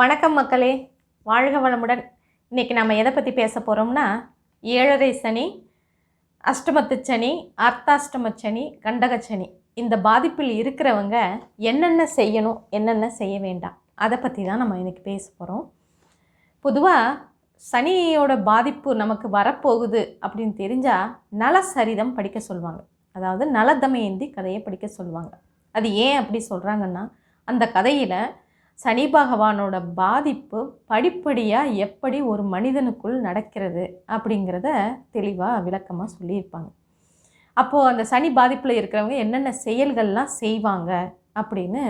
வணக்கம் மக்களே. வாழ்க வளமுடன். இன்றைக்கி நம்ம எதை பற்றி பேச போகிறோம்னா ஏழரை சனி அஷ்டமத்து சனி அர்த்தாஷ்டம சனி கண்டக சனி. இந்த பாதிப்பில் இருக்கிறவங்க என்னென்ன செய்யணும் என்னென்ன செய்ய வேண்டாம் அதை பற்றி தான் நம்ம இன்றைக்கி பேச போகிறோம் பொதுவாக சனியோட பாதிப்பு நமக்கு வரப்போகுது அப்படின்னு தெரிஞ்சால் நல சரிதம் படிக்க சொல்லுவாங்க. அதாவது நலதமயந்தி கதையை படிக்க சொல்லுவாங்க. அது ஏன் அப்படி சொல்கிறாங்கன்னா அந்த கதையில் சனி பகவானோட பாதிப்பு படிப்படியாக எப்படி ஒரு மனிதனுக்குள் நடக்கிறது அப்படிங்கிறத தெளிவாக விளக்கமாக சொல்லியிருப்பாங்க. அப்போது அந்த சனி பாதிப்பில் இருக்கிறவங்க என்னென்ன செயல்கள்லாம் செய்வாங்க அப்படின்னு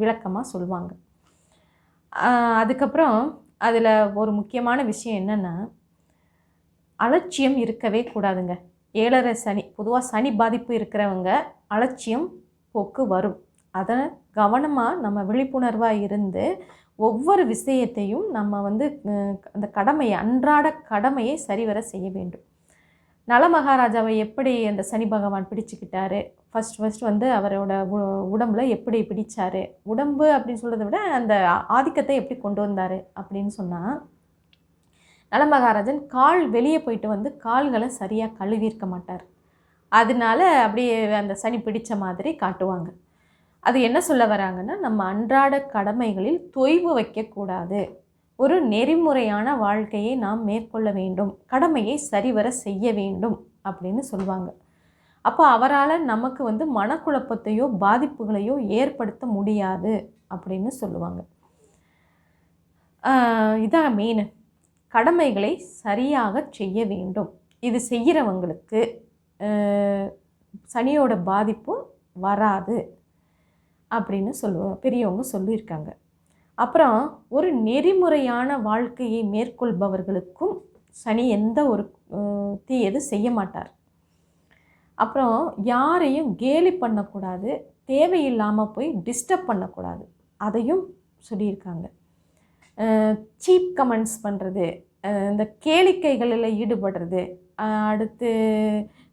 விளக்கமாக சொல்லுவாங்க அதுக்கப்புறம் அதில் ஒரு முக்கியமான விஷயம் என்னென்னா அலட்சியம் இருக்கவே கூடாதுங்க. ஏழரை சனி பொதுவாக சனி பாதிப்பு இருக்கிறவங்க அலட்சியம் போக்கு வரும். அதை கவனமாக நம்ம விழிப்புணர்வாக இருந்து ஒவ்வொரு விஷயத்தையும் நம்ம வந்து அந்த கடமையை அன்றாட கடமையை சரிவர செய்ய வேண்டும். நல மகாராஜாவை எப்படி அந்த சனி பகவான் பிடிச்சிக்கிட்டாரு? ஃபர்ஸ்ட் ஃபர்ஸ்ட் வந்து அவரோட உ- உடம்புல எப்படி பிடிச்சாரு? உடம்பு அப்படின்னு சொல்கிறத விட அந்த ஆதிக்கத்தை எப்படி கொண்டு வந்தார் அப்படின்னு சொன்னால் நல மகாராஜன் கால் வெளியே போயிட்டு வந்து கால்களை சரியாக கழுவியிருக்க மாட்டார். அதனால அப்படியே அந்த சனி பிடித்த மாதிரி காட்டுவாங்க. அது என்ன சொல்ல வராங்கன்னா நம்ம அன்றாட கடமைகளில் தொய்வு வைக்கக்கூடாது. ஒரு நெறிமுறையான வாழ்க்கையை நாம் மேற்கொள்ள வேண்டும். கடமையை சரிவர செய்ய வேண்டும் அப்படின்னு சொல்லுவாங்க அப்போ அவரால் நமக்கு வந்து மனக்குழப்பத்தையோ பாதிப்புகளையோ ஏற்படுத்த முடியாது அப்படின்னு சொல்லுவாங்க. இதான் மெயின் கடமைகளை சரியாக செய்ய வேண்டும். இது செய்கிறவங்களுக்கு சனியோட பாதிப்பு வராது. அப்படின்னு சொல்லுவோம் பெரியவங்க சொல்லியிருக்காங்க. அப்புறம் ஒரு நெறிமுறையான வாழ்க்கையை மேற்கொள்பவர்களுக்கும் சனி எந்த ஒரு தீயது செய்ய மாட்டார். அப்புறம் யாரையும் கேலி பண்ணக்கூடாது தேவையில்லாமல் போய் டிஸ்டர்ப் பண்ணக்கூடாது. அதையும் சொல்லியிருக்காங்க. சீப் கமெண்ட்ஸ் பண்ணுறது இந்த கேளிக்கைகளில் ஈடுபடுறது அடுத்து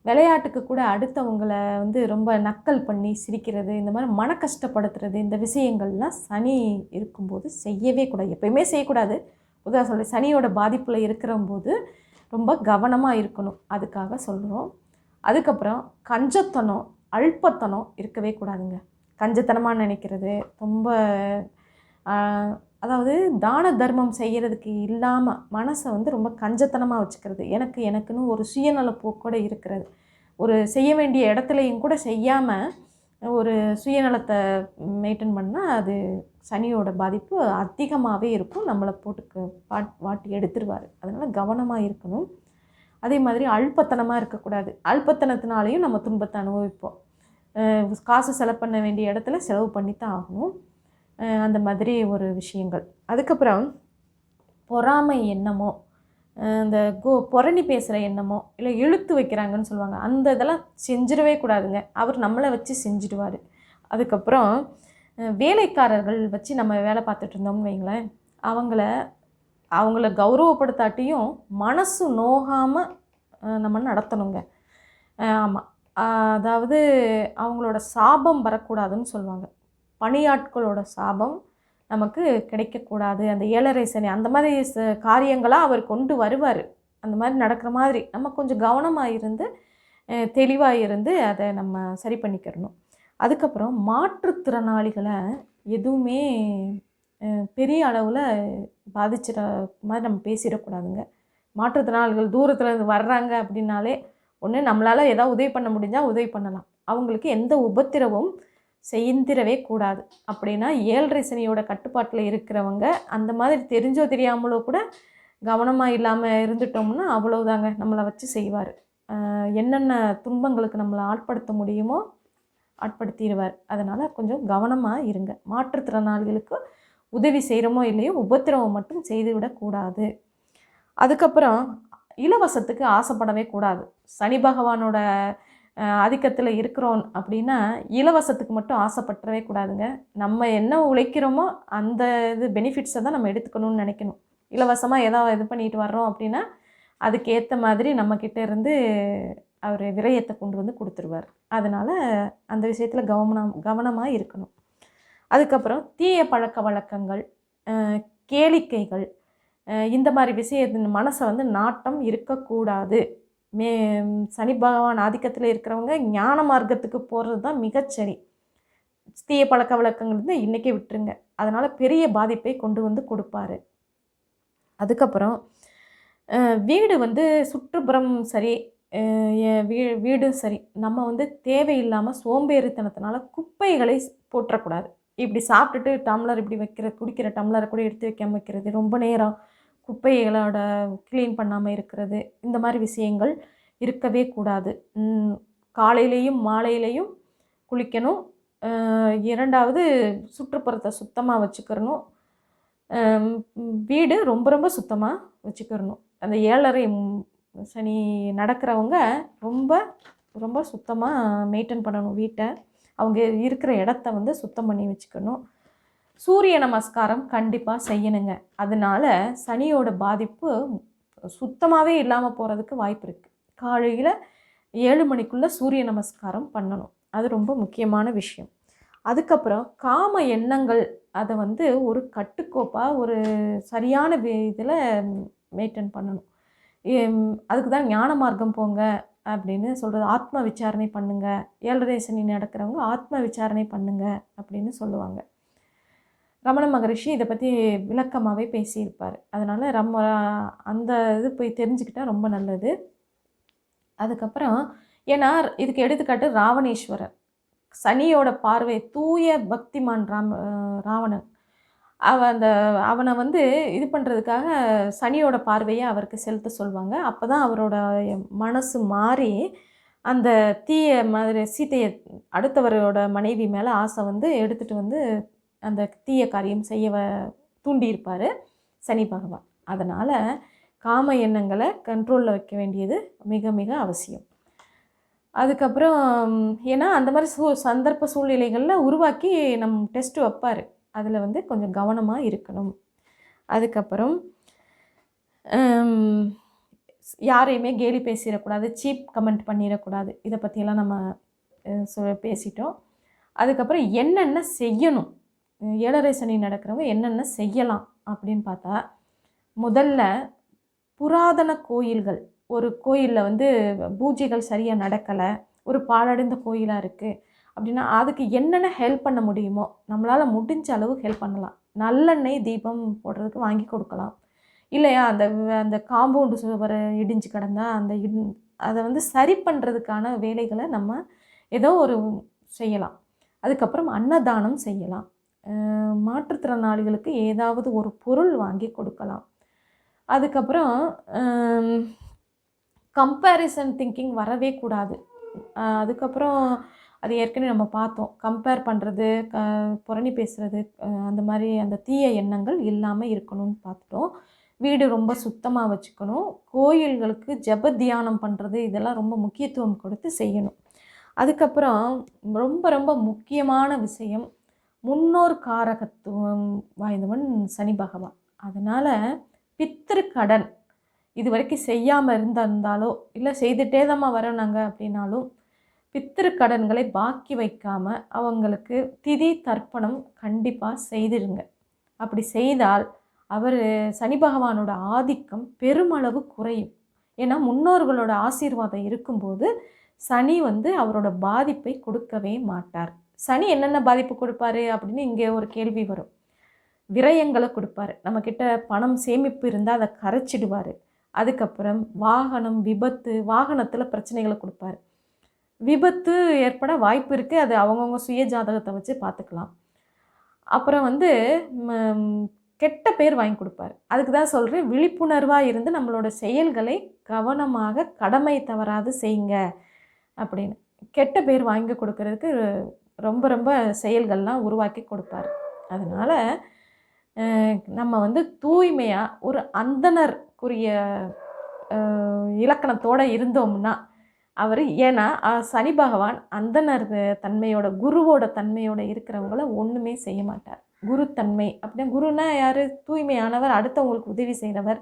விளையாட்டுக்கு கூட அடுத்தவங்களை வந்து ரொம்ப நக்கல் பண்ணி சிரிக்கிறது இந்த மாதிரி மன கஷ்டப்படுத்துறது இந்த விஷயங்கள்லாம் சனி இருக்கும்போது செய்யவே கூடாது. எப்பயுமே செய்யக்கூடாது. உதா சொல்ல சனியோட பாதிப்பில் இருக்கிறம்போது ரொம்ப கவனமாக இருக்கணும். அதுக்காக சொல்கிறோம் அதுக்கப்புறம் கஞ்சத்தனம் அல்பத்தனம் இருக்கவே கூடாதுங்க. கஞ்சத்தனமாக நினைக்கிறது ரொம்ப அதாவது தான தர்மம் செய்கிறதுக்கு இல்லாமல் மனசை வந்து ரொம்ப கஞ்சத்தனமாக வச்சுக்கிறது. எனக்கு எனக்குன்னு ஒரு சுயநல போக்கோடு இருக்கிறது. ஒரு செய்ய வேண்டிய இடத்துலையும் கூட செய்யாமல் ஒரு சுயநலத்தை மெயின்டைன் பண்ணால் அது சனியோட பாதிப்பு அதிகமாகவே இருக்கும். நம்மளை போட்டு பாட் வாட்டி எடுத்துருவார். அதனால் கவனமாக இருக்கணும். அதே மாதிரி அல்பத்தனமாக இருக்கக்கூடாது. அல்பத்தனத்தினாலையும் நம்ம துன்பத்தை அனுபவிப்போம். காசு செலவு பண்ண வேண்டிய இடத்துல செலவு பண்ணி தான் ஆகணும். அந்த மாதிரி ஒரு விஷயங்கள். அதுக்கப்புறம் பொறாமை எண்ணமோ இந்த கோ புரணி பேசுகிற எண்ணமோ இல்லை இழுத்து வைக்கிறாங்கன்னு சொல்லுவாங்க அந்த இதெல்லாம் செஞ்சிடவே கூடாதுங்க. அவர் நம்மளை வச்சு செஞ்சிடுவார். அதுக்கப்புறம் வேலைக்காரர்கள் வச்சு நம்ம வேலை பார்த்துட்டு இருந்தோம்னு வைங்களேன் அவங்கள அவங்கள கௌரவப்படுத்தாட்டியும் மனசு நோகாமல் நம்ம நடத்தணுங்க. ஆமாம் அதாவது அவங்களோட சாபம் வரக்கூடாதுன்னு சொல்லுவாங்க. பணியாட்களோட சாபம் நமக்கு கிடைக்கக்கூடாது. அந்த ஏழரை சனி அந்த மாதிரி ச- காரியங்களாக அவர் கொண்டு வருவார். அந்த மாதிரி நடக்கிற மாதிரி நம்ம கொஞ்சம் கவனமாக இருந்து தெளிவாக இருந்து அதை நம்ம சரி பண்ணிக்கிறணும். அதுக்கப்புறம் மாற்றுத்திறனாளிகளை எதுவுமே பெரிய அளவில் பாதிச்சிட மாதிரி நம்ம பேசிடக்கூடாதுங்க. மாற்றுத்திறனாளிகள் தூரத்தில் இருந்து வர்றாங்க அப்படின்னாலே ஒன்று நம்மளால் ஏதாவது உதவி பண்ண முடிஞ்சால் உதவி பண்ணலாம். அவங்களுக்கு எந்த உபத்திரவும் செய்திரவே கூடாது. அப்படின்னா ஏழரை சனியோட கட்டுப்பாட்டில் இருக்கிறவங்க அந்த மாதிரி தெரிஞ்சோ தெரியாமலோ கூட கவனமாக இல்லாமல் இருந்துட்டோம்னா அவ்வளோதாங்க நம்மளை வச்சு செய்வார். என்னென்ன துன்பங்களுக்கு நம்மளை ஆட்படுத்த முடியுமோ ஆட்படுத்திடுவார். அதனால் கொஞ்சம் கவனமாக இருங்க. மாற்றுத்திறனாளிகளுக்கு உதவி செய்கிறோமோ இல்லையோ உபத்திரவம் மட்டும் செய்துவிடக்கூடாது அதுக்கப்புறம் இலவசத்துக்கு ஆசைப்படவே கூடாது. சனி பகவானோட ஆதிக்கத்தில் இருக்கிறோம் அப்படின்னா இலவசத்துக்கு மட்டும் ஆசைப்பட்டுறவே கூடாதுங்க. நம்ம என்ன உழைக்கிறோமோ அந்த இது பெனிஃபிட்ஸை தான் நம்ம எடுத்துக்கணும்னு நினைக்கணும். இலவசமாக ஏதாவது இது பண்ணிட்டு வர்றோம் அப்படின்னா அதுக்கேற்ற மாதிரி நம்மக்கிட்ட இருந்து அவர் விரயத்தை கொண்டு வந்து கொடுத்துருவார். அதனால் அந்த விஷயத்தில் கவனம் கவனமாக இருக்கணும். அதுக்கப்புறம் தீய பழக்க வழக்கங்கள் கேளிக்கைகள் இந்த மாதிரி விஷயத்தின் மனசை வந்து நாட்டம் இருக்கக்கூடாது. மே சனி பகவான் ஆதிக்கத்தில் இருக்கிறவங்க ஞான மார்க்கத்துக்கு போகிறது தான் மிகச்சரி தீய பழக்க வழக்கங்கள் வந்து இன்றைக்கே விட்டுருங்க. அதனால் பெரிய பாதிப்பை கொண்டு வந்து கொடுப்பாரு. அதுக்கப்புறம் வீடு வந்து சுற்றுப்புறம் சரி வீ வீடும் சரி நம்ம வந்து தேவையில்லாமல் சோம்பேறித்தனத்தினால குப்பைகளை போற்றக்கூடாது. இப்படி சாப்பிட்டுட்டு டம்ளர் இப்படி வைக்கிற குடிக்கிற டம்ளரை கூட எடுத்து வைக்காமல் வைக்கிறது ரொம்ப நேரம். குப்பைகளோட க்ளீன் பண்ணாமல் இருக்கிறது. இந்த மாதிரி விஷயங்கள் இருக்கவே கூடாது. காலையிலையும் மாலையிலையும் குளிக்கணும். இரண்டாவது சுற்றுப்புறத்தை சுத்தமாக வச்சுக்கிறணும். வீடு ரொம்ப ரொம்ப சுத்தமாக வச்சுக்கிறணும். அந்த ஏழரை சனி நடக்கிறவங்க ரொம்ப ரொம்ப சுத்தமாக மெயின்டைன் பண்ணணும் வீட்டை. அவங்க இருக்கிற இடத்த வந்து சுத்தம் பண்ணி வச்சுக்கணும். சூரிய நமஸ்காரம் கண்டிப்பாக செய்யணுங்க. அதனால் சனியோட பாதிப்பு சுத்தமாகவே இல்லாமல் போகிறதுக்கு வாய்ப்பு இருக்குது காலையில் ஏழு மணிக்குள்ளே சூரிய நமஸ்காரம் பண்ணணும். அது ரொம்ப முக்கியமான விஷயம். அதுக்கப்புறம் காம எண்ணங்கள் அதை வந்து ஒரு கட்டுக்கோப்பாக ஒரு சரியான இதில் மெயின்டைன் பண்ணணும். அதுக்கு தான் ஞான மார்க்கம் போங்க அப்படின்னு சொல்கிறது ஆத்ம விசாரணை பண்ணுங்கள் ஏழரை சனி நடக்கிறவங்க ஆத்ம விசாரணை பண்ணுங்கள் அப்படின்னு சொல்லுவாங்க. ரமண மகரிஷி இதை பற்றி விளக்கமாகவே பேசியிருப்பார். அதனால் ரொம்ப அந்த இது போய் தெரிஞ்சுக்கிட்டால் ரொம்ப நல்லது. அதுக்கப்புறம் ஏன்னா இதுக்கு எடுத்துக்காட்டு ராவணேஸ்வரர். சனியோட பார்வை தூய பக்திமான் ராம ராவணன். அவ அந்த அவனை வந்து இது பண்ணுறதுக்காக சனியோட பார்வையை அவருக்கு செலுத்த சொல்லுவாங்க அப்போ தான் அவரோட மனசு மாறி அந்த தீய மாதிரி சீத்தையை அடுத்தவரோட மனைவி மேலே ஆசை வந்து எடுத்துகிட்டு வந்து அந்த தீய காரியம் செய்ய வ- தூண்டியிருப்பார் சனி பகவான். அதனால் காம எண்ணங்களை கண்ட்ரோலில் வைக்க வேண்டியது மிக மிக அவசியம். அதுக்கப்புறம் ஏன்னா அந்த மாதிரி சூ சந்தர்ப்ப சூழ்நிலைகளில் உருவாக்கி நம் டெஸ்ட் வைப்பார். அதில் வந்து கொஞ்சம் கவனமாக இருக்கணும். அதுக்கப்புறம் யாரையுமே கேலி பேசிடக்கூடாது சீப் கமெண்ட் பண்ணிடக்கூடாது. இதை பற்றியெல்லாம் நம்ம சொ- பேசிட்டோம். அதுக்கப்புறம் என்னென்ன செய்யணும்? ஏழரை சனி நடக்கிறவங்க என்னென்ன செய்யலாம் அப்படின்னு பார்த்தா முதல்ல புராதன கோயில்கள். ஒரு கோயிலில் வந்து பூஜைகள் சரியாக நடக்கலை ஒரு பாழடைந்த கோயிலாக இருக்குது அப்படின்னா அதுக்கு என்னென்ன ஹெல்ப் பண்ண முடியுமோ நம்மளால் முடிஞ்ச அளவு ஹெல்ப் பண்ணலாம். நல்லெண்ணெய் தீபம் போடுறதுக்கு வாங்கி கொடுக்கலாம். இல்லையா அந்த அந்த காம்பவுண்டு சுவர் இடிஞ்சு கிடந்தா அந்த இடி அதை வந்து சரி பண்ணுறதுக்கான வேலைகளை நம்ம ஏதோ ஒரு செய்யலாம். அதுக்கப்புறம் அன்னதானம் செய்யலாம். மாற்றுத்திறனாளிகளுக்கு ஏதாவது ஒரு பொருள் வாங்கி கொடுக்கலாம். அதுக்கப்புறம் கம்பேரிசன் திங்கிங் வரவே கூடாது. அதுக்கப்புறம் அது ஏற்கனவே நம்ம பார்த்தோம். கம்பேர் பண்ணுறது க புரணி பேசுகிறது அந்த மாதிரி அந்த தீய எண்ணங்கள் இல்லாமல் இருக்கணும்னு பார்த்துட்டோம். வீடு ரொம்ப சுத்தமாக வச்சுக்கணும். கோயில்களுக்கு ஜெப தியானம் பண்ணுறது இதெல்லாம் ரொம்ப முக்கியத்துவம் கொடுத்து செய்யணும். அதுக்கப்புறம் ரொம்ப ரொம்ப முக்கியமான விஷயம் முன்னோர் காரகத்துவம் வாய்ந்தவன் சனி பகவான். அதனால் பித்திருக்கடன் இது வரைக்கும் செய்யாமல் இருந்திருந்தாலோ இல்லை செய்துட்டே தான் வரோம் நாங்கள் அப்படின்னாலும் பித்திருக்கடன்களை பாக்கி வைக்காமல் அவங்களுக்கு திதி தர்ப்பணம் கண்டிப்பாக செய்திருங்க அப்படி செய்தால் அவர் சனி பகவானோட ஆதிக்கம் பெருமளவு குறையும். ஏன்னா முன்னோர்களோட ஆசீர்வாதம் இருக்கும்போது சனி வந்து அவரோட பாதிப்பை கொடுக்கவே மாட்டார். சனி என்னென்ன பாதிப்பு கொடுப்பாரு அப்படின்னு இங்கே ஒரு கேள்வி வரும். விரயங்களை கொடுப்பாரு. நம்மக்கிட்ட பணம் சேமிப்பு இருந்தால் அதை கரைச்சிடுவார். அதுக்கப்புறம் வாகனம் விபத்து வாகனத்தில் பிரச்சனைகளை கொடுப்பாரு. விபத்து ஏற்பட வாய்ப்பு இருக்குது அது அவங்கவுங்க சுய ஜாதகத்தை வச்சு பார்த்துக்கலாம். அப்புறம் வந்து கெட்ட பேர் வாங்கி கொடுப்பாரு. அதுக்கு தான் சொல்கிறேன் விழிப்புணர்வாக இருந்து நம்மளோட செயல்களை கவனமாக கடமை தவறாது செய்யுங்க அப்படின்னு. கெட்ட பேர் வாங்கி கொடுக்கறதுக்கு ரொம்ப ரொம்ப செயல்கள்லாம் உருவாக்கி கொடுப்பாரு. அதனால் நம்ம வந்து தூய்மையாக ஒரு அந்தனருக்குரிய இலக்கணத்தோடு இருந்தோம்னா அவர் ஏன்னா சனி பகவான் அந்தனர் தன்மையோட குருவோட தன்மையோட இருக்கிறவங்கள ஒன்றுமே செய்ய மாட்டார். குருத்தன்மை அப்படின்னா குருனா யார்? தூய்மையானவர் அடுத்தவங்களுக்கு உதவி செய்கிறவர்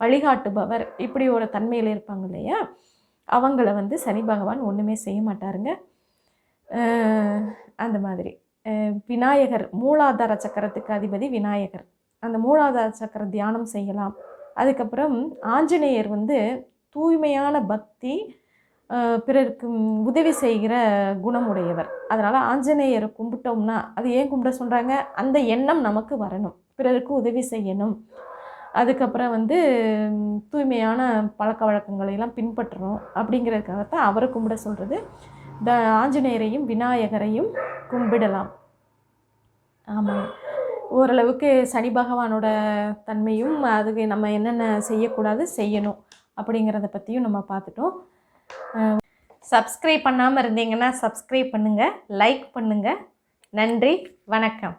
வழிகாட்டுபவர் இப்படி ஒரு தன்மையில் இருப்பாங்க இல்லையா? அவங்கள வந்து சனி பகவான் ஒன்றுமே செய்ய மாட்டாருங்க. அந்த மாதிரி. விநாயகர் மூலாதார சக்கரத்துக்கு அதிபதி விநாயகர். அந்த மூலாதார சக்கர தியானம் செய்யலாம். அதுக்கப்புறம் ஆஞ்சநேயர் வந்து தூய்மையான பக்தி பிறருக்கு உதவி செய்கிற குணமுடையவர். அதனால் ஆஞ்சநேயரை கும்பிட்டோம்னா அது ஏன் கும்பிட சொல்கிறாங்க அந்த எண்ணம் நமக்கு வரணும். பிறருக்கு உதவி செய்யணும். அதுக்கப்புறம் வந்து தூய்மையான பழக்க வழக்கங்களையெல்லாம் பின்பற்றணும் அப்படிங்கிறதுக்காகத்தான் அவரை கும்பிட சொல்கிறது த ஆஞ்சநேயரையும் விநாயகரையும் கும்பிடலாம். ஆமாம் ஓரளவுக்கு சனி பகவானோட தன்மையும் அதுக்கு நம்ம என்னென்ன செய்யக்கூடாது செய்யணும் அப்படிங்கிறத பற்றியும் நம்ம பார்த்துட்டோம். சப்ஸ்கிரைப் பண்ணாமல் இருந்தீங்கன்னா சப்ஸ்கிரைப் பண்ணுங்கள் லைக் பண்ணுங்கள் நன்றி வணக்கம்.